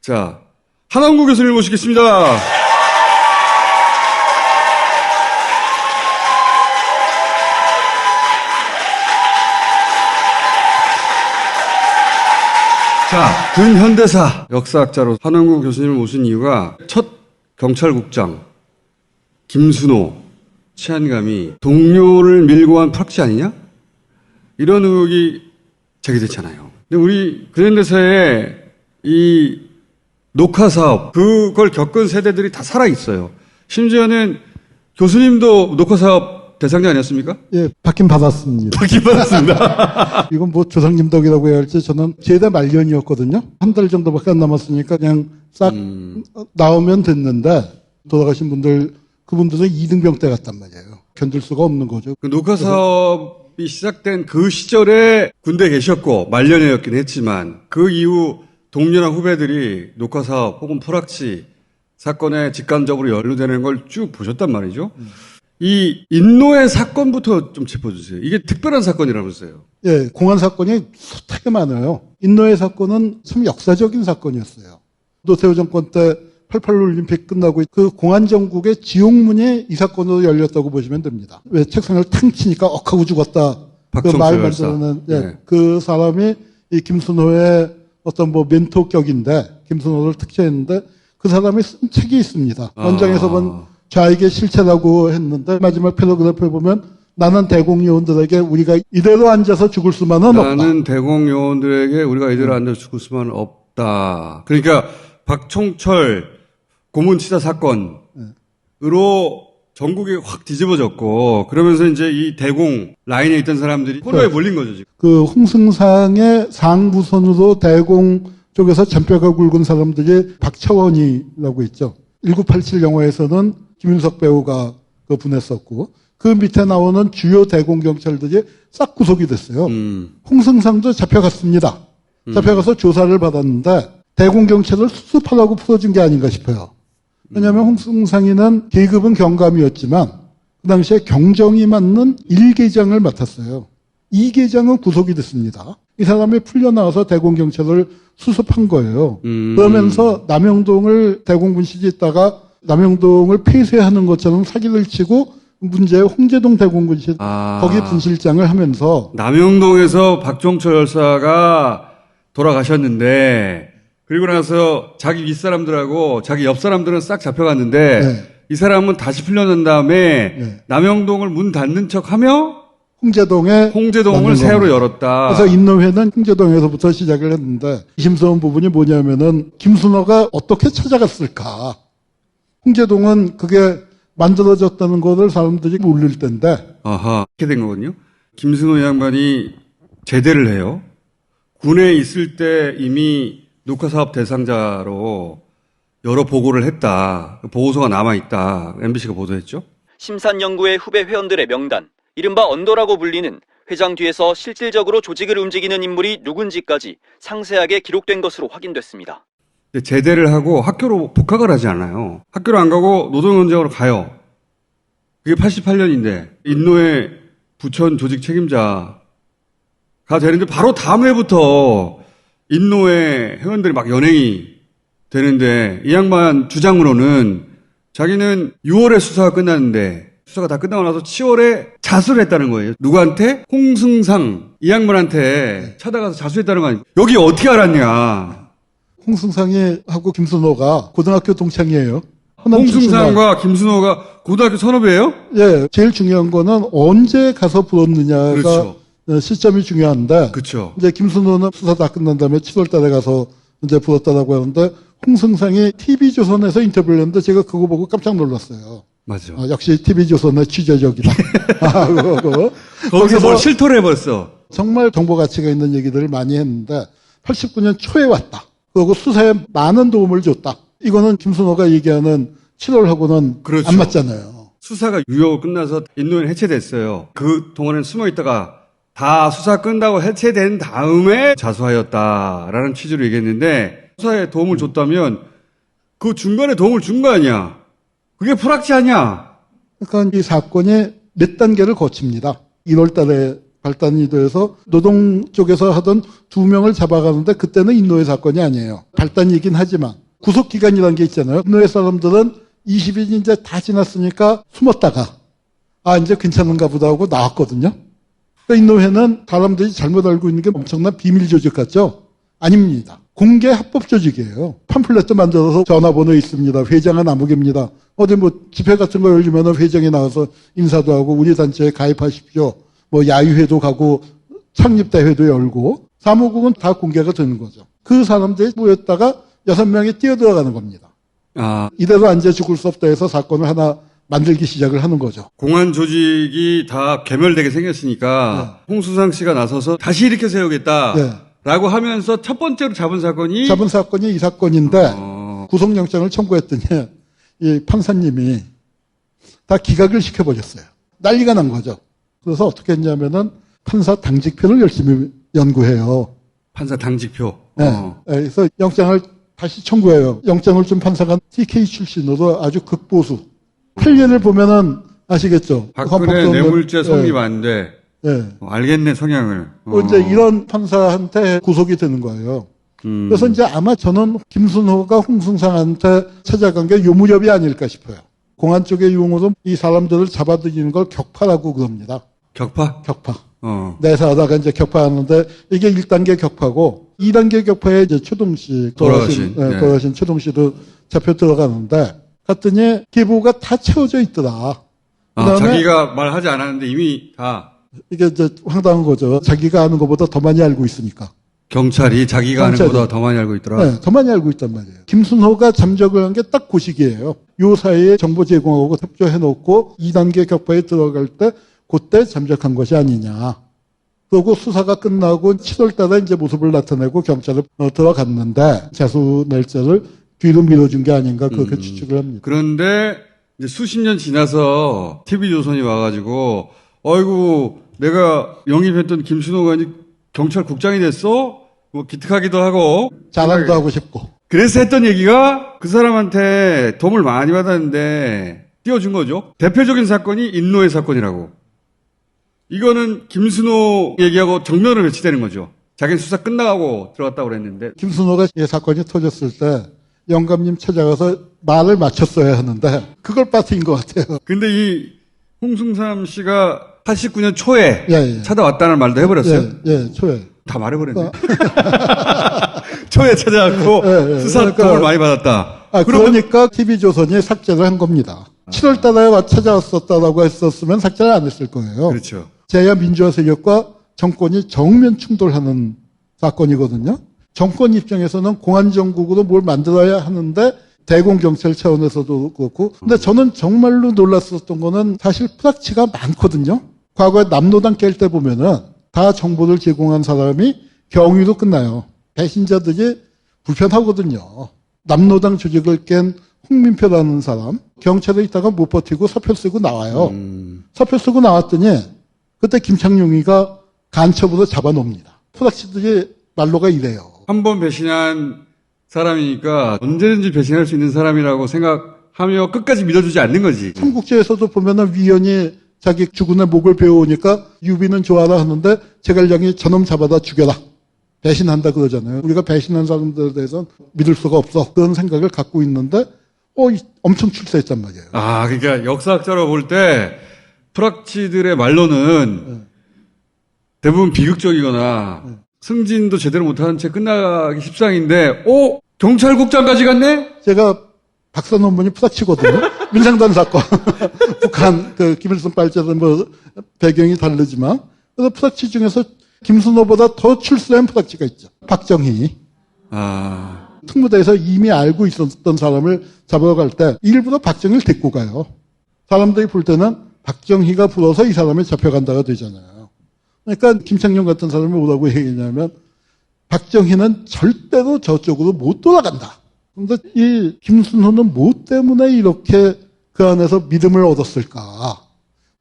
자, 한원구 교수님 모시겠습니다. 자, 근현대사 역사학자로 한원구 교수님을 모신 이유가 첫 경찰국장 김순호 치안감이 동료를 밀고 한 프락치 아니냐? 이런 의혹이 제기됐잖아요. 근데 우리 근현대사에 이 녹화 사업 그걸 겪은 세대들이 다 살아 있어요. 심지어는 교수님도 녹화 사업 대상자 아니었습니까? 예, 받긴 받았습니다. 받긴 받았습니다. 이건 뭐 조상님 덕이라고 해야 할지 저는 제대 말년이었거든요. 한 달 정도밖에 안 남았으니까 그냥 싹 나오면 됐는데 돌아가신 분들 그분들은 이등병 때 갔단 말이에요. 견딜 수가 없는 거죠. 그 녹화 사업이 시작된 그 시절에 군대에 계셨고 말년이었긴 했지만 그 이후 동료나 후배들이 녹화 사업 혹은 포락치 사건에 직간접으로 연루되는 걸 쭉 보셨단 말이죠. 이 인노의 사건부터 좀 짚어주세요. 이게 특별한 사건이라면서요. 예, 공안 사건이 숱하게 많아요. 인노의 사건은 참 역사적인 사건이었어요. 노태우 정권 때 88 올림픽 끝나고 그 공안 정국의 지옥문이 이 사건으로 열렸다고 보시면 됩니다. 왜 책상을 탕 치니까 억하고 죽었다. 그 말. 만드는 예, 네. 그 사람이 이 김순호의 어떤 뭐 멘토격인데 김순호를 특채했는데 그 사람이 쓴 책이 있습니다. 아. 원장에서 본 좌익의 실체라고 했는데 마지막 패러그래프에 보면 나는 대공 요원들에게 우리가 이대로 앉아서 죽을 수만은 없다. 나는 대공 요원들에게 우리가 이대로 앉아 죽을 수만 없다. 그러니까 박총철 고문치사 사건으로 전국이 확 뒤집어졌고 그러면서 이제 이 대공 라인에 있던 사람들이 코너에 몰린 거죠 지금. 그 홍승상의 상부선으로 대공 쪽에서 잔뼈가 굵은 사람들이 박차원이라고 있죠. 1987 영화에서는 김윤석 배우가 그 분했었고 그 밑에 나오는 주요 대공 경찰들이 싹 구속이 됐어요. 음. 홍승상도 잡혀갔습니다. 잡혀가서 조사를 받았는데 대공 경찰을 수습하라고 풀어준 게 아닌가 싶어요. 왜냐하면 홍승상이는 계급은 경감이었지만 그 당시에 경정이 맞는 1계장을 맡았어요. 2계장은 구속이 됐습니다. 이 사람이 풀려나와서 대공경찰을 수습한 거예요. 음. 그러면서 남영동을 대공분실이 있다가 남영동을 폐쇄하는 것처럼 사기를 치고 문제의 홍제동 대공분실 아. 거기 분실장을 하면서 남영동에서 박종철 열사가 돌아가셨는데 그리고 나서 자기 윗사람들하고 자기 옆사람들은 싹 잡혀갔는데 네. 이 사람은 다시 풀려난 다음에 네. 남영동을 문 닫는 척하며 홍제동에 홍제동을. 새로 열었다. 그래서 인노회는 홍제동에서부터 시작을 했는데 심스러운 부분이 뭐냐면은 김순호가 어떻게 찾아갔을까? 홍제동은 그게 만들어졌다는 것을 사람들이 모를 텐데 아하, 이렇게 된 거거든요. 김승호 양반이 제대를 해요. 군에 있을 때 이미 녹화 사업 대상자로 여러 보고를 했다. 보고서가 남아 있다. MBC가 보도했죠. 심산연구회 후배 회원들의 명단, 이른바 언더라고 불리는 회장 뒤에서 실질적으로 조직을 움직이는 인물이 누군지까지 상세하게 기록된 것으로 확인됐습니다. 제대를 하고 학교로 복학을 하지 않아요. 학교로 안 가고 노동현장으로 가요. 그게 88년인데 인노의 부천 조직 책임자가 되는데 바로 다음 해부터 인노의 회원들이 막 연행이 되는데 이 양반 주장으로는 자기는 6월에 수사가 끝났는데 수사가 다 끝나고 나서 7월에 자수를 했다는 거예요. 누구한테? 홍승상 이 양반한테 찾아가서 자수했다는 거 아니에요. 여기 어떻게 알았냐. 홍승상이 하고 김순호가 고등학교 동창이에요. 홍승상과 김순호가 고등학교 선후배예요? 예, 제일 중요한 거는 언제 가서 불었느냐가 그렇죠. 어, 시점이 중요한데 그렇죠. 이제 김순호는 수사 다 끝난 다음에 7월 달에 가서 이제 불었다라고 하는데 홍승상이 TV조선에서 인터뷰를 했는데 제가 그거 보고 깜짝 놀랐어요. 맞아. 아, 역시 TV조선의 취재적이다. 아, 그거. 거기서 뭘 실토를 해버렸어. 정말 정보 가치가 있는 얘기들을 많이 했는데 89년 초에 왔다. 그리고 수사에 많은 도움을 줬다. 이거는 김순호가 얘기하는 7월하고는 그렇죠. 안 맞잖아요. 수사가 유효 끝나서 인노는 해체됐어요. 그 동안엔 숨어 있다가 다 수사 끝나고 해체된 다음에 자수하였다라는 취지로 얘기했는데 수사에 도움을 줬다면 그 중간에 도움을 준 거 아니야. 그게 불확지 아니야. 그러니까 이 사건이 몇 단계를 거칩니다. 1월 달에 발단이 돼서 노동 쪽에서 하던 두 명을 잡아가는데 그때는 인노회 사건이 아니에요. 발단이긴 하지만 구속기간이라는 게 있잖아요. 인노회 사람들은 20일이 이제 다 지났으니까 숨었다가 아 이제 괜찮은가 보다 하고 나왔거든요. 그러니까 인노회는 사람들이 잘못 알고 있는 게 엄청난 비밀 조직 같죠? 아닙니다. 공개 합법 조직이에요. 팜플렛도 만들어서 전화번호 있습니다. 회장은 아무개입니다. 어디 뭐 집회 같은 거 열리면 회장이 나와서 인사도 하고 우리 단체에 가입하십시오. 뭐 야유회도 가고 창립대회도 열고 사무국은 다 공개가 되는 거죠. 그 사람들이 모였다가 여섯 명이 뛰어들어가는 겁니다. 아, 이대로 앉아 죽을 수 없다 해서 사건을 하나 만들기 시작을 하는 거죠. 공안 조직이 다 괴멸되게 생겼으니까 홍수상 씨가 나서서 다시 일으켜 세우겠다. 네. 라고 하면서 첫 번째로 잡은 사건이 잡은 사건이 이 사건인데 어, 구속영장을 청구했더니 이 판사님이 다 기각을 시켜버렸어요. 난리가 난 거죠. 그래서 어떻게 했냐면은 판사 당직표를 열심히 연구해요. 판사 당직표. 네. 어. 네, 그래서 영장을 다시 청구해요. 영장을 준 판사가 TK 출신으로 아주 극보수. 판례를 보면은 아시겠죠? 박근혜 뇌물죄 성립 예, 안 돼. 예. 어, 알겠네 성향을. 뭐 어. 이제 이런 판사한테 구속이 되는 거예요. 음. 그래서 이제 아마 저는 김순호가 홍승상한테 찾아간 게 요 무렵이 아닐까 싶어요. 공안 쪽의 용어로 이 사람들을 잡아들이는 걸 격파라고 그럽니다. 격파. 격파. 어. 내사하다가 이제 격파하는데 이게 1단계 격파고 2단계 격파에 이제 최동 씨 돌아가신, 예, 예. 돌아가신 최동 씨도 잡혀 들어가는데 갔더니 기부가 다 채워져 있더라. 아, 자기가 말하지 않았는데 이미 다 이게 이제 황당한 거죠. 자기가 아는 것보다 더 많이 알고 있으니까. 경찰이 자기가 경찰이. 것보다 더 많이 알고 있더라. 네, 더 많이 알고 있단 말이에요. 김순호가 잠적을 한 게 딱 그 시기예요. 요 사이에 정보 제공하고 협조해 놓고 2단계 격파에 들어갈 때 그때 잠적한 것이 아니냐. 그리고 수사가 끝나고 7월 달에 이제 모습을 나타내고 경찰에 어, 들어갔는데 재수 날짜를 뒤로 밀어준 게 아닌가 그렇게 음. 추측을 합니다. 그런데 이제 수십 년 지나서 TV조선이 와가지고 어이구 내가 영입했던 김순호가 이제 경찰국장이 됐어? 뭐 기특하기도 하고 자랑도 하고 싶고. 그래서 했던 얘기가 그 사람한테 도움을 많이 받았는데 띄워준 거죠. 대표적인 사건이 인노의 사건이라고. 이거는 김순호 얘기하고 정면으로 배치되는 거죠. 자기는 수사 끝나고 들어갔다고 그랬는데 김순호가 이 사건이 터졌을 때 영감님 찾아가서 말을 맞췄어야 하는데 그걸 빠뜨린 것 같아요. 근데 이 홍승삼 씨가 89년 초에 예, 예. 찾아왔다는 말도 해버렸어요. 예, 예, 초에. 다 말해버렸네. 초에 찾아왔고 예, 예. 수사 그러니까- 많이 받았다. 아, 그러니까 TV조선이 삭제를 한 겁니다. 7월 달에 와 찾아왔었다라고 했었으면 삭제를 안 했을 거예요. 그렇죠. 제야 민주화 세력과 정권이 정면 충돌하는 사건이거든요. 정권 입장에서는 공안정국으로 뭘 만들어야 하는데 대공경찰 차원에서도 그렇고. 근데 저는 정말로 놀랐었던 거는 사실 프락치가 많거든요. 과거에 남노당 깰 때 보면은 다 정보를 제공한 사람이 경위로 끝나요. 배신자들이 불편하거든요. 남노당 조직을 깬 홍민표라는 사람 경찰에 있다가 못 버티고 사표 쓰고 나와요. 음, 사표 쓰고 나왔더니 그때 김창룡이가 간첩으로 잡아놉니다. 프락치들이 말로가 이래요. 한 번 배신한 사람이니까 언제든지 배신할 수 있는 사람이라고 생각하며 끝까지 믿어주지 않는 거지. 삼국지에서도 보면은 위원이 자기 주군의 목을 베어오니까 유비는 좋아라 하는데 제갈량이 저놈 잡아다 죽여라. 배신한다 그러잖아요. 우리가 배신한 사람들에 대해서는 믿을 수가 없어. 그런 생각을 갖고 있는데 어, 이- 엄청 출세했단 말이에요. 아, 그러니까 역사학자로 볼 때 프락치들의 말로는 대부분 비극적이거나 승진도 제대로 못하는 채 끝나기 십상인데, 오 경찰국장까지 갔네? 제가 박사 논문이 프락치거든요. 민상단 사건. 북한 그 김일성 빨자는 뭐 배경이 다르지만 그래서 프락치 중에서 김순호보다 더 출세한 프락치가 있죠. 박정희. 아, 특무대에서 이미 알고 있었던 사람을 잡으러 갈때 일부러 박정희를 데리고 가요. 사람들이 볼 때는 박정희가 불어서 이 사람이 잡혀간다가 되잖아요. 그러니까 김창룡 같은 사람이 뭐라고 얘기했냐면 박정희는 절대로 저쪽으로 못 돌아간다. 그런데 이 김순호는 뭐 때문에 이렇게 그 안에서 믿음을 얻었을까?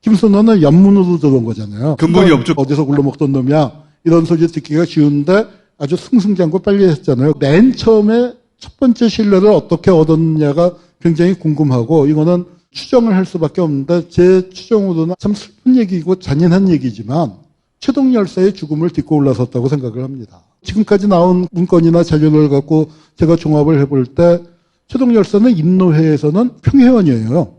김순호는 연문으로 들어온 거잖아요. 근본이 없죠. 어디서 굴러먹던 놈이야. 이런 소리 듣기가 쉬운데 아주 승승장구 빨리 했잖아요. 맨 처음에 첫 번째 신뢰를 어떻게 얻었냐가 굉장히 궁금하고 이거는 추정을 할 수밖에 없는데 제 추정으로는 참 슬픈 얘기고 잔인한 얘기지만 최동 열사의 죽음을 딛고 올라섰다고 생각을 합니다. 지금까지 나온 문건이나 자료를 갖고 제가 종합을 해볼 때 최동 열사는 인노회에서는 평회원이에요.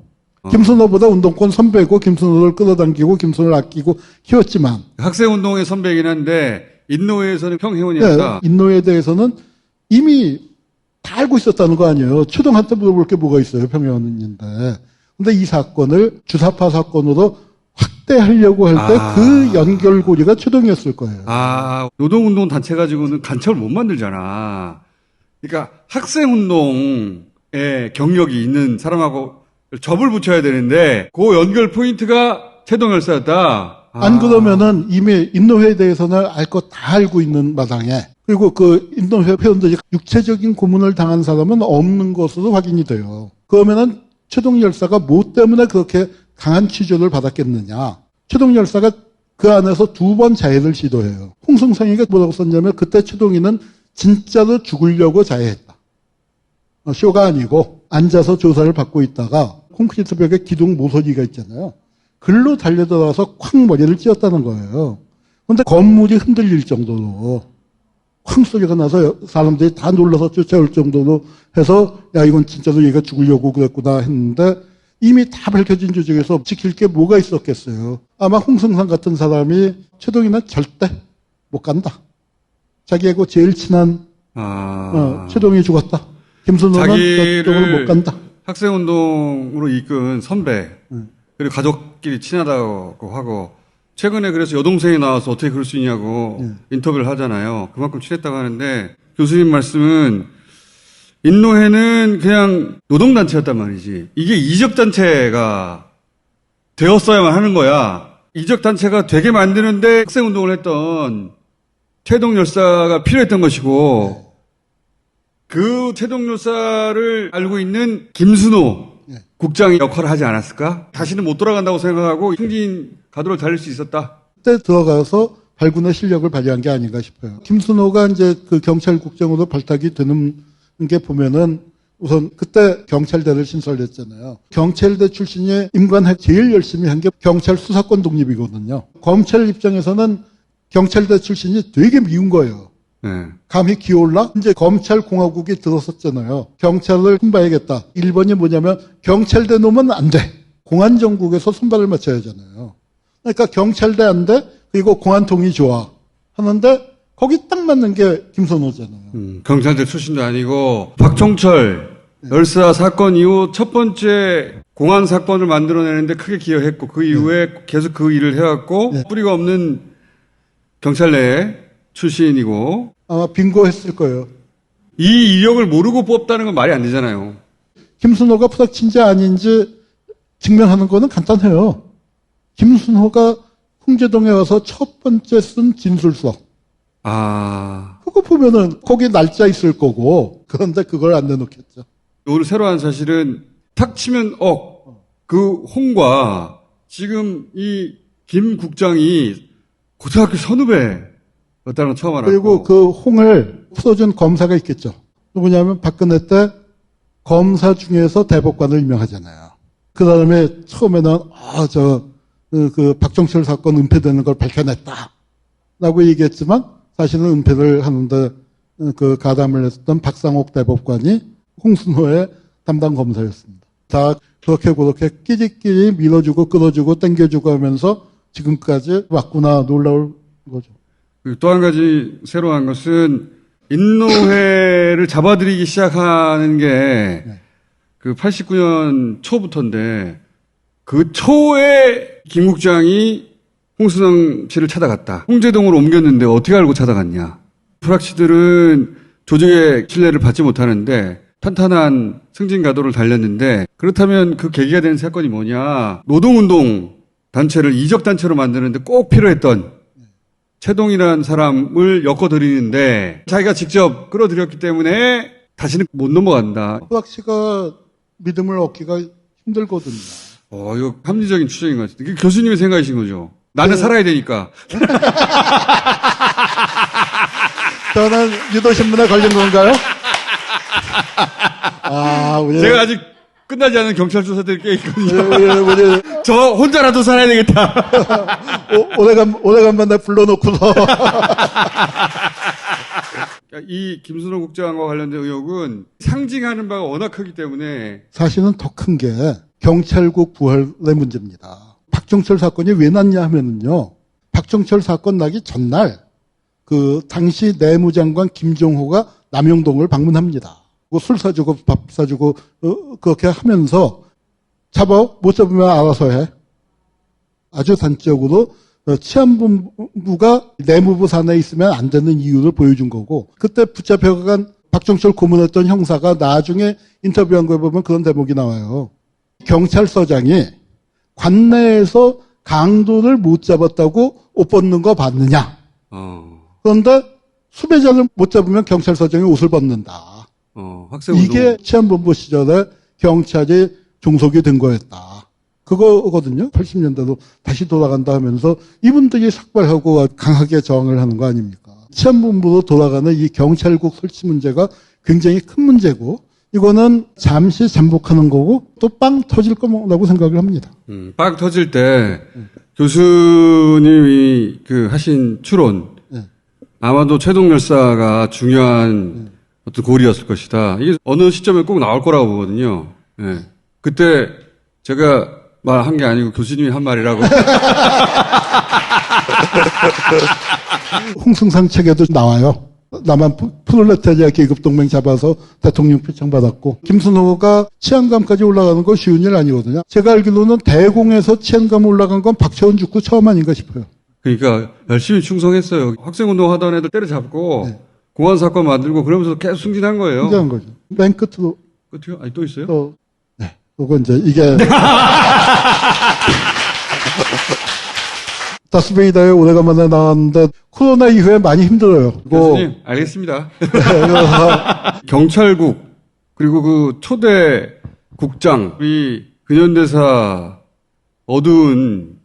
김순호보다 운동권 선배고 김순호를 끌어당기고 김순호를 아끼고 키웠지만 학생운동의 선배이긴 한데 인노회에서는 네, 평회원이었다. 인노에 대해서는 이미 다 알고 있었다는 거 아니에요. 최동한테 물어볼 게 뭐가 있어요, 평양원인데. 근데 이 사건을 주사파 사건으로 확대하려고 할때 아. 그 연결고리가 최동이었을 거예요. 아, 노동운동 단체 가지고는 간첩을 못 만들잖아. 그러니까 학생운동에 경력이 있는 사람하고 접을 붙여야 되는데 그 연결 포인트가 최동 열사였다. 아. 안 그러면은 이미 인노회에 대해서는 알 것 다 알고 있는 마당에 그리고 그 인노회 회원들이 육체적인 고문을 당한 사람은 없는 것으로 확인이 돼요. 그러면은 최동 열사가 뭐 때문에 그렇게 강한 취조를 받았겠느냐? 최동 열사가 그 안에서 두 번 자해를 시도해요. 홍승상이가 뭐라고 썼냐면 그때 최동이는 진짜로 죽으려고 자해했다. 어, 쇼가 아니고 앉아서 조사를 받고 있다가 콘크리트 벽에 기둥 모서리가 있잖아요. 글로 달려들어서 쾅 머리를 찧었다는 거예요. 근데 건물이 흔들릴 정도로 쾅 소리가 나서 사람들이 다 놀라서 쫓아올 정도로 해서 야 이건 진짜로 얘가 죽으려고 그랬구나 했는데 이미 다 밝혀진 조직에서 지킬 게 뭐가 있었겠어요. 아마 홍승상 같은 사람이 최동이는 절대 못 간다. 자기하고 제일 친한 아. 어, 최동이 죽었다. 김순호는 자기를 못 간다. 학생운동으로 이끈 선배 그리고 가족끼리 친하다고 하고 최근에 그래서 여동생이 나와서 어떻게 그럴 수 있냐고 인터뷰를 하잖아요. 그만큼 친했다고 하는데 교수님 말씀은 인노회는 그냥 노동단체였단 말이지. 이게 이적단체가 되었어야만 하는 거야. 이적단체가 되게 만드는데 학생운동을 했던 최동 열사가 필요했던 것이고 그 최동 열사를 알고 있는 김순호 네. 국장이 역할을 하지 않았을까? 다시는 못 돌아간다고 생각하고 승진 가도를 달릴 수 있었다. 그때 들어가서 발군의 실력을 발휘한 게 아닌가 싶어요. 김순호가 이제 그 경찰국장으로 발탁이 되는 게 보면은 우선 그때 경찰대를 신설했잖아요. 경찰대 출신이 임관핵 제일 열심히 한 게 경찰 수사권 독립이거든요. 검찰 입장에서는 경찰대 출신이 되게 미운 거예요. 네. 감히 기어올라? 이제 검찰공화국이 들어섰잖아요. 경찰을 손봐야겠다. 1번이 뭐냐면 경찰대 놈은 안 돼. 공안정국에서 손발을 맞춰야 하잖아요. 그러니까 경찰대 안 돼. 그리고 공안통이 좋아. 하는데 거기 딱 맞는 게 김선호잖아요. 음, 경찰대 출신도 아니고 박종철 열사 사건 이후 첫 번째 공안 사건을 만들어내는데 크게 기여했고 그 이후에 계속 그 일을 해왔고 네. 뿌리가 없는 경찰 내 출신이고 아마 빙고했을 거예요. 이 이력을 모르고 뽑다는 건 말이 안 되잖아요. 김순호가 프락친지 아닌지 증명하는 거는 간단해요. 김순호가 홍제동에 와서 첫 번째 쓴 진술서. 아 그거 보면은 거기 날짜 있을 거고 그런데 그걸 안 내놓겠죠. 오늘 새로 한 사실은 탁 치면 억 그 홍과 지금 이 김 국장이 고등학교 선후배였다는 걸 처음 알았고 그리고 그 홍을 풀어준 검사가 있겠죠. 누구냐면 박근혜 때 검사 중에서 대법관을 임명하잖아요. 그 다음에 처음에는 아, 저, 그, 그 박정철 사건 은폐되는 걸 밝혀냈다. 라고 얘기했지만 사실은 은폐를 하는데 그 가담을 했던 박상옥 대법관이 홍순호의 담당 검사였습니다. 다 그렇게 그렇게 끼리끼리 밀어주고 끌어주고 땡겨주고 하면서 지금까지 왔구나 놀라울 거죠. 또 한 가지 새로운 것은 인노회를 잡아들이기 시작하는 게 그 89년 초부터인데 그 초에 김 국장이 홍순영 씨를 찾아갔다. 홍제동으로 옮겼는데 어떻게 알고 찾아갔냐. 프락치들은 조직의 신뢰를 받지 못하는데 탄탄한 승진 가도를 달렸는데 그렇다면 그 계기가 되는 사건이 뭐냐. 노동운동 단체를 이적단체로 만드는데 꼭 필요했던 최동이라는 사람을 엮어드리는데 자기가 직접 끌어들였기 때문에 다시는 못 넘어간다. 허락 씨가 믿음을 얻기가 힘들거든요. 어, 이거 합리적인 추정인 것 같은데. 이게 교수님의 생각이신 거죠? 나는 살아야 되니까. 저는 유도신문에 걸린 건가요? 아, 우리 제가 아직 끝나지 않은 경찰 조사들이 꽤 있거든요. 예, 예, 뭐지, 저 혼자라도 살아야 되겠다. 오- 오래간, 오래간만 나 불러놓고서. 이 김순호 국장과 관련된 의혹은 상징하는 바가 워낙 크기 때문에 사실은 더 큰 게 경찰국 부활의 문제입니다. 박정철 사건이 왜 났냐 하면은요. 박정철 사건 나기 전날 그 당시 내무장관 김종호가 남영동을 방문합니다. 뭐술 사주고 밥 사주고 어, 그렇게 하면서 잡아 못 잡으면 알아서 해. 아주 단적으로 어, 치안본부가 내무부 산하에 있으면 안 되는 이유를 보여준 거고 그때 붙잡혀간 박정철 고문했던 형사가 나중에 인터뷰한 거 보면 그런 대목이 나와요. 경찰서장이 관내에서 강도를 못 잡았다고 옷 벗는 거 봤느냐? 어, 그런데 수배자를 못 잡으면 경찰서장이 옷을 벗는다. 어, 이게 치안본부 시절에 경찰이 종속이 된 거였다. 그거거든요. 80년대도 다시 돌아간다 하면서 이분들이 삭발하고 강하게 저항을 하는 거 아닙니까? 치안본부로 돌아가는 이 경찰국 설치 문제가 굉장히 큰 문제고 이거는 잠시 잠복하는 거고 또 빵 터질 거라고 생각을 합니다. 음, 빵 터질 때 교수님이 그 하신 추론 네. 아마도 최동 열사가 중요한 어떤 고리였을 것이다. 이게 어느 시점에 꼭 나올 거라고 보거든요. 예. 그때 제가 말한 게 아니고 교수님이 한 말이라고. 홍승상 책에도 나와요. 남한 프- 프롤레타리아 계급 동맹 잡아서 대통령 표창 받았고 김순호가 치안감까지 올라가는 거 쉬운 일 아니거든요. 제가 알기로는 대공에서 치안감 올라간 건 박채원 죽고 처음 아닌가 싶어요. 그러니까 열심히 충성했어요. 학생운동 하던 애들 때려잡고 공안 사건 만들고 그러면서 계속 승진한 거예요. 굉장한 거죠. 맨 끝으로 끝이요? 아니 또 있어요? 또 네, 그거 이제 이게 다스베이다에 오래간만에 나왔는데 코로나 이후에 많이 힘들어요. 교수님 알겠습니다. 경찰국 그리고 그 초대 국장이 근현대사 어두운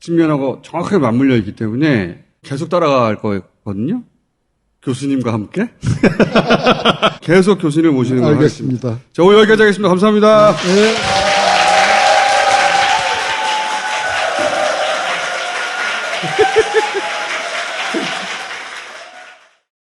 측면하고 정확하게 맞물려 있기 때문에 계속 따라갈 거거든요. 교수님과 함께 계속 교수님을 모시는 걸 하겠습니다. 알겠습니다. 자 오늘 여기까지 하겠습니다. 감사합니다. 네.